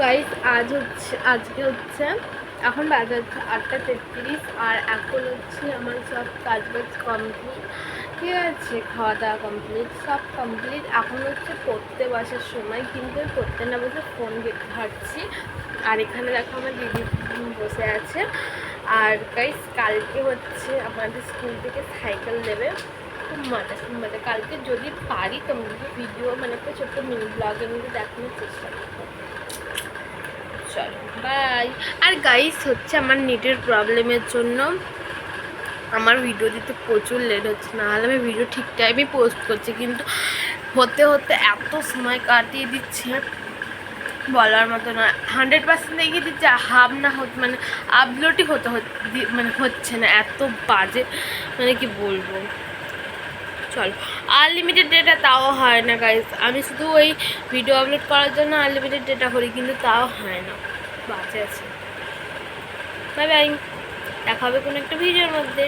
Guys আজ হচ্ছে, আজকে হচ্ছে এখন বাজে হচ্ছে আটটা তেত্রিশ আর এখন হচ্ছে আমার সব কাজ বাজ কমপ্লিট ঠিক আছে খাওয়া দাওয়া কমপ্লিট সব কমপ্লিট এখন হচ্ছে পড়তে বসার সময়, কিন্তু পড়তে না বসে ফোন ঘাটছি। আর এখানে দেখো আমার দিদি বসে আছে। আর গাইস কালকে হচ্ছে আমাদের স্কুল থেকে সাইকেল দেবে খুব মজা, খুব কালকে যদি পারি তোমাদের ভিডিও মানে একটা ছোট্ট মিনি ব্লগের মধ্যে দেখানোর চেষ্টা করব। চলো বাই আর গাইস হচ্ছে আমার নেটের প্রবলেমের জন্য আমার ভিডিও দিতে প্রচুর লেট হচ্ছে, না হলে আমি ভিডিও ঠিক টাইমে পোস্ট করছি, কিন্তু হতে হতে এত সময় কাটিয়ে দিচ্ছে, বলার মতো না। হান্ড্রেড পার্সেন্ট দেখিয়ে দিচ্ছে হাফ না হতে মানে আপলোডই হতে মানে হচ্ছে না, এত বাজে মানে কি বলব। চল। আনলিমিটেড ডেটা তাও হয় না গাইস আমি শুধু ওই ভিডিও আপলোড করার জন্য আনলিমিটেড ডেটা করি, কিন্তু তাও হয় না। বাজে আছে। বাই বাই দেখা হবে কোনো একটা ভিডিওর মধ্যে।